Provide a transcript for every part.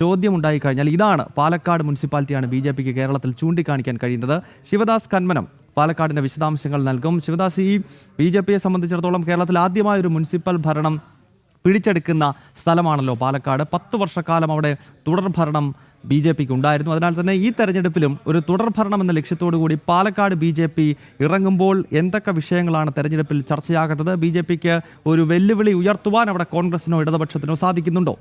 ചോദ്യമുണ്ടായി കഴിഞ്ഞാൽ ഇതാണ് പാലക്കാട് മുനിസിപ്പാലിറ്റിയാണ് ബി ജെ പിക്ക് കേരളത്തിൽ ചൂണ്ടിക്കാണിക്കാൻ കഴിയുന്നത്. ശിവദാസ് കന്മനം പാലക്കാടിന്റെ വിശദാംശങ്ങൾ നൽകും. ശിവദാസ് ഈ ബി ജെ പിയെ സംബന്ധിച്ചിടത്തോളം കേരളത്തിൽ ആദ്യമായ ഒരു മുനിസിപ്പൽ ഭരണം പിടിച്ചെടുക്കുന്ന സ്ഥലമാണല്ലോ പാലക്കാട്. പത്ത് വർഷക്കാലം അവിടെ തുടർ ഭരണം ബി ജെ പിക്ക് ഉണ്ടായിരുന്നു. അതിനാൽ തന്നെ ഈ തെരഞ്ഞെടുപ്പിലും ഒരു തുടർ ഭരണം എന്ന ലക്ഷ്യത്തോടു കൂടി പാലക്കാട് ബി ജെ പി ഇറങ്ങുമ്പോൾ എന്തൊക്കെ വിഷയങ്ങളാണ് തെരഞ്ഞെടുപ്പിൽ ചർച്ചയാകേണ്ടത് ബി ജെ പിക്ക് ഒരു വെല്ലുവിളി ഉയർത്തുവാൻ അവിടെ കോൺഗ്രസിനോ ഇടതുപക്ഷത്തിനോ സാധിക്കുന്നുണ്ടോ?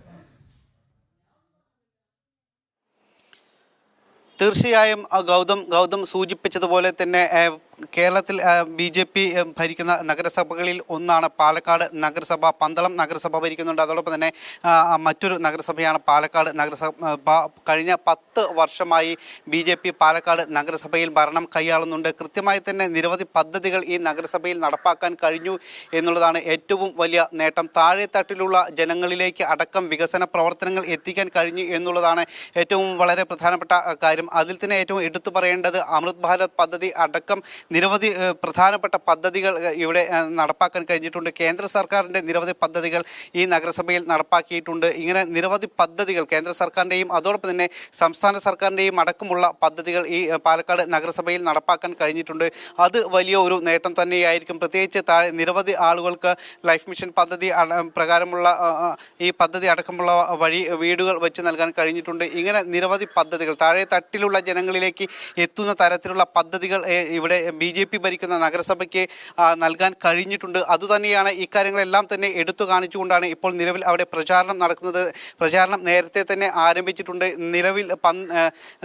തീർച്ചയായും ഗൗതം ഗൗതം സൂചിപ്പിച്ചതുപോലെ തന്നെ കേരളത്തിൽ ബി ജെ പി ഭരിക്കുന്ന നഗരസഭകളിൽ ഒന്നാണ് പാലക്കാട് നഗരസഭ. പന്തളം നഗരസഭ ഭരിക്കുന്നുണ്ട്. അതോടൊപ്പം തന്നെ മറ്റൊരു നഗരസഭയാണ് പാലക്കാട് നഗരസഭ കഴിഞ്ഞ പത്ത് വർഷമായി ബി ജെ പി പാലക്കാട് നഗരസഭയിൽ ഭരണം കൈയാളുന്നുണ്ട്. കൃത്യമായി തന്നെ നിരവധി പദ്ധതികൾ ഈ നഗരസഭയിൽ നടപ്പാക്കാൻ കഴിഞ്ഞു എന്നുള്ളതാണ് ഏറ്റവും വലിയ നേട്ടം. താഴെത്തട്ടിലുള്ള ജനങ്ങളിലേക്ക് അടക്കം വികസന പ്രവർത്തനങ്ങൾ എത്തിക്കാൻ കഴിഞ്ഞു എന്നുള്ളതാണ് ഏറ്റവും വളരെ പ്രധാനപ്പെട്ട കാര്യം. അതിൽ തന്നെ ഏറ്റവും എടുത്തു പറയേണ്ടത് അമൃത് ഭാരത് പദ്ധതി അടക്കം നിരവധി പ്രധാനപ്പെട്ട പദ്ധതികൾ ഇവിടെ നടപ്പാക്കാൻ കഴിഞ്ഞിട്ടുണ്ട്. കേന്ദ്ര സർക്കാരിന്റെ നിരവധി പദ്ധതികൾ ഈ നഗരസഭയിൽ നടപ്പാക്കിയിട്ടുണ്ട്. ഇങ്ങനെ നിരവധി പദ്ധതികൾ കേന്ദ്ര സർക്കാരിന്റെയും അതോടൊപ്പം തന്നെ സംസ്ഥാന സർക്കാരിന്റെയും അടക്കമുള്ള പദ്ധതികൾ ഈ പാലക്കാട് നഗരസഭയിൽ നടപ്പാക്കാൻ കഴിഞ്ഞിട്ടുണ്ട്. അത് വലിയ ഒരു നേട്ടം തന്നെയായിരിക്കും. പ്രത്യേകിച്ച് താഴെ നിരവധി ആളുകൾക്ക് ലൈഫ് മിഷൻ പദ്ധതി പ്രകാരമുള്ള ഈ പദ്ധതി അടക്കമുള്ള വഴി വീടുകൾ വെച്ച് നൽകാൻ കഴിഞ്ഞിട്ടുണ്ട്. ഇങ്ങനെ നിരവധി പദ്ധതികൾ താഴെ തട്ടിലുള്ള ജനങ്ങളിലേക്ക് എത്തുന്ന തരത്തിലുള്ള പദ്ധതികൾ ഇവിടെ ബി ജെ പി ഭരിക്കുന്ന നഗരസഭയ്ക്ക് നൽകാൻ കഴിഞ്ഞിട്ടുണ്ട്. അതുതന്നെയാണ് ഇക്കാര്യങ്ങളെല്ലാം തന്നെ എടുത്തു കാണിച്ചുകൊണ്ടാണ് ഇപ്പോൾ നിലവിൽ അവിടെ പ്രചാരണം നടക്കുന്നത്. പ്രചാരണം നേരത്തെ തന്നെ ആരംഭിച്ചിട്ടുണ്ട്. നിലവിൽ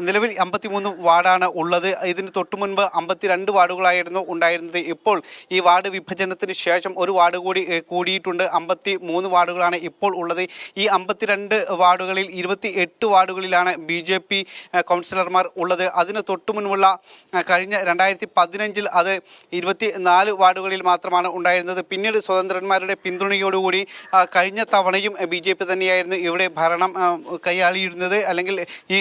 നിലവിൽ അമ്പത്തിമൂന്ന് വാർഡാണ് ഉള്ളത്. ഇതിന് തൊട്ടു മുൻപ് അമ്പത്തിരണ്ട് വാർഡുകളായിരുന്നു ഉണ്ടായിരുന്നത്. ഇപ്പോൾ ഈ വാർഡ് വിഭജനത്തിന് ശേഷം ഒരു വാർഡ് കൂടി കൂടിയിട്ടുണ്ട്. അമ്പത്തി മൂന്ന് വാർഡുകളാണ് ഇപ്പോൾ ഉള്ളത്. ഈ അമ്പത്തിരണ്ട് വാർഡുകളിൽ ഇരുപത്തി എട്ട് വാർഡുകളിലാണ് ബി ജെ പി കൗൺസിലർമാർ ഉള്ളത്. അതിന് തൊട്ടു മുൻപുള്ള കഴിഞ്ഞ രണ്ടായിരത്തി പതിനഞ്ചിൽ അത് ഇരുപത്തി നാല് വാർഡുകളിൽ മാത്രമാണ് ഉണ്ടായിരുന്നത്. പിന്നീട് സ്വതന്ത്രന്മാരുടെ പിന്തുണയോടുകൂടി കഴിഞ്ഞ തവണയും ബി ജെ പി തന്നെയായിരുന്നു ഇവിടെ ഭരണം കൈയാളിയിരുന്നത് അല്ലെങ്കിൽ ഈ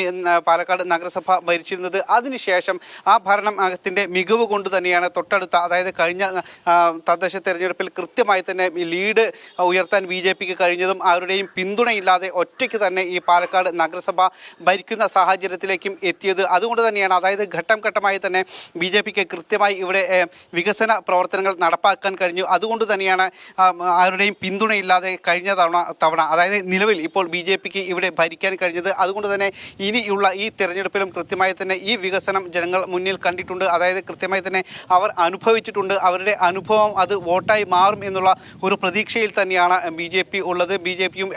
പാലക്കാട് നഗരസഭ ഭരിച്ചിരുന്നത്. അതിനുശേഷം ആ ഭരണത്തിന്റെ മികവ് കൊണ്ട് തന്നെയാണ് തൊട്ടടുത്ത അതായത് കഴിഞ്ഞ തദ്ദേശ തെരഞ്ഞെടുപ്പിൽ കൃത്യമായി തന്നെ ലീഡ് ഉയർത്താൻ ബി ജെ പിക്ക് കഴിഞ്ഞതും അവരുടെയും പിന്തുണയില്ലാതെ ഒറ്റയ്ക്ക് തന്നെ ഈ പാലക്കാട് നഗരസഭ ഭരിക്കുന്ന സാഹചര്യത്തിലേക്കും എത്തിയത്. അതുകൊണ്ട് തന്നെയാണ് അതായത് ഘട്ടം ഘട്ടമായി തന്നെ ബി ജെ പിക്ക് കൃത്യമായി ഇവിടെ വികസന പ്രവർത്തനങ്ങൾ നടപ്പാക്കാൻ കഴിഞ്ഞു. അതുകൊണ്ട് തന്നെയാണ് ആരുടെയും പിന്തുണയില്ലാതെ കഴിഞ്ഞ തവണ തവണ അതായത് നിലവിൽ ഇപ്പോൾ ബി ജെ പിക്ക് ഇവിടെ ഭരിക്കാൻ കഴിഞ്ഞത്. അതുകൊണ്ട് തന്നെ ഇനിയുള്ള ഈ തെരഞ്ഞെടുപ്പിലും കൃത്യമായി തന്നെ ഈ വികസനം ജനങ്ങൾ മുന്നിൽ കണ്ടിട്ടുണ്ട്. അതായത് കൃത്യമായി തന്നെ അവർ അനുഭവിച്ചിട്ടുണ്ട്. അവരുടെ അനുഭവം അത് വോട്ടായി മാറും എന്നുള്ള ഒരു പ്രതീക്ഷയിൽ തന്നെയാണ് ബി ജെ പി ഉള്ളത്. ബി ജെ പിയും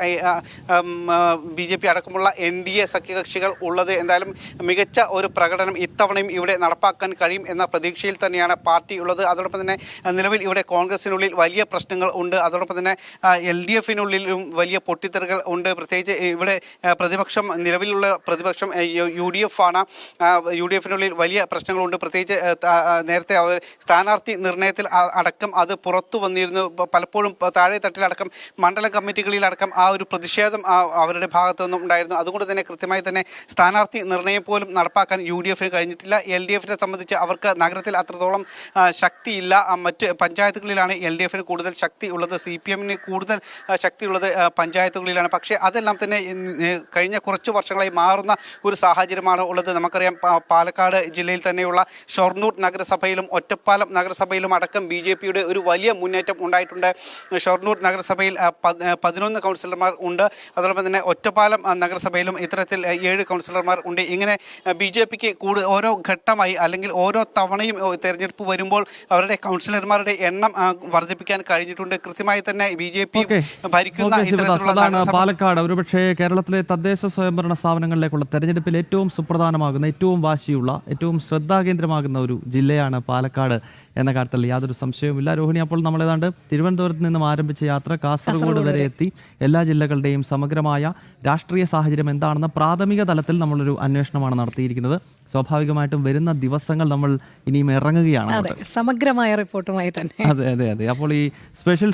ബി ജെ പി അടക്കമുള്ള എൻ ഡി എ സഖ്യകക്ഷികൾ ഉള്ളത്. എന്തായാലും മികച്ച ഒരു പ്രകടനം ഇത്തവണയും ഇവിടെ നടപ്പാക്കാൻ കഴിയും എന്ന പ്രതീക്ഷയിൽ തന്നെയാണ് പാർട്ടി ഉള്ളത്. അതോടൊപ്പം തന്നെ നിലവിൽ ഇവിടെ കോൺഗ്രസിനുള്ളിൽ വലിയ പ്രശ്നങ്ങൾ ഉണ്ട്. അതോടൊപ്പം തന്നെ എൽ ഡി എഫിനുള്ളിലും വലിയ പൊട്ടിത്തെറികൾ ഉണ്ട്. പ്രത്യേകിച്ച് ഇവിടെ പ്രതിപക്ഷം നിലവിലുള്ള പ്രതിപക്ഷം യു ഡി എഫ് ആണ് യു ഡി എഫിനുള്ളിൽ വലിയ പ്രശ്നങ്ങളുണ്ട്. പ്രത്യേകിച്ച് നേരത്തെ അവർ സ്ഥാനാർത്ഥി നിർണയത്തിൽ അടക്കം അത് പുറത്തു വന്നിരുന്നു. പലപ്പോഴും താഴെ തട്ടിലടക്കം മണ്ഡലം കമ്മിറ്റികളിലടക്കം ആ ഒരു പ്രതിഷേധം അവരുടെ ഭാഗത്തു നിന്നും ഉണ്ടായിരുന്നു. അതുകൊണ്ട് തന്നെ കൃത്യമായി തന്നെ സ്ഥാനാർത്ഥി നിർണയം പോലും നടപ്പാക്കാൻ യു ഡി എഫിന് കഴിഞ്ഞിട്ടില്ല. എൽ ഡി എഫിനെ സംബന്ധിച്ച് അവർക്ക് നഗരത്തിൽ അത്രത്തോളം ശക്തിയില്ല. മറ്റ് പഞ്ചായത്തുകളിലാണ് എൽ ഡി എഫിന് കൂടുതൽ ശക്തി ഉള്ളത്. സി പി എമ്മിന് കൂടുതൽ ശക്തിയുള്ളത് പഞ്ചായത്തുകളിലാണ്. പക്ഷേ അതെല്ലാം തന്നെ കഴിഞ്ഞ കുറച്ച് വർഷങ്ങളായി മാറുന്ന ഒരു സാഹചര്യമാണ് ഉള്ളത്. നമുക്കറിയാം പാലക്കാട് ജില്ലയിൽ തന്നെയുള്ള ഷൊർണൂർ നഗരസഭയിലും ഒറ്റപ്പാലം നഗരസഭയിലും അടക്കം ബി ജെ പിയുടെ ഒരു വലിയ മുന്നേറ്റം ഉണ്ടായിട്ടുണ്ട്. ഷൊർണൂർ നഗരസഭയിൽ പതിനൊന്ന് കൗൺസിലർമാർ ഉണ്ട്. അതോടൊപ്പം തന്നെ ഒറ്റപ്പാലം നഗരസഭയിലും ഇത്തരത്തിൽ ഏഴ് കൗൺസിലർമാർ ഉണ്ട്. ഇങ്ങനെ ബി ജെ പിക്ക് കൂടുതൽ ഓരോ ഘട്ടമായി അല്ലെങ്കിൽ ഓരോ തവണയും തെരഞ്ഞെടുപ്പ് വരുമ്പോൾ അവരുടെ കൗൺസിലർമാരുടെ എണ്ണം വർദ്ധിപ്പിക്കാൻ കഴിഞ്ഞിട്ടുണ്ട്. കൃത്യമായി തന്നെ ബി ജെ പി ഭരിക്കുന്ന പാലക്കാട്. ഒരുപക്ഷെ കേരളത്തിലെ തദ്ദേശ സ്വയംഭരണ സ്ഥാപനങ്ങളിലേക്കുള്ള തെരഞ്ഞെടുപ്പിൽ ഏറ്റവും സുപ്രധാനമാകുന്ന ഏറ്റവും വാശിയുള്ള ഏറ്റവും ശ്രദ്ധാകേന്ദ്രമാകുന്ന ഒരു ജില്ലയാണ് പാലക്കാട് എന്ന കാര്യത്തിൽ യാതൊരു സംശയവുമില്ല. രോഹിണി അപ്പോൾ നമ്മൾ ഏതാണ്ട് തിരുവനന്തപുരത്ത് നിന്നും ആരംഭിച്ച യാത്ര കാസർഗോഡ് വരെ. എത്തി. എല്ലാ ജില്ലകളുടെയും സമഗ്രമായ രാഷ്ട്രീയ സാഹചര്യം എന്താണെന്ന പ്രാഥമിക തലത്തിൽ നമ്മളൊരു അന്വേഷണമാണ് നടത്തിയിരിക്കുന്നത്. സ്വാഭാവികമായിട്ടും വരുന്ന ദിവസങ്ങൾ നമ്മൾ ഇനിയും ഇറങ്ങുകയാണ് സമഗ്രമായ റിപ്പോർട്ടുമായി തന്നെ. അതെ അതെ അതെ. അപ്പോൾ ഈ സ്പെഷ്യൽ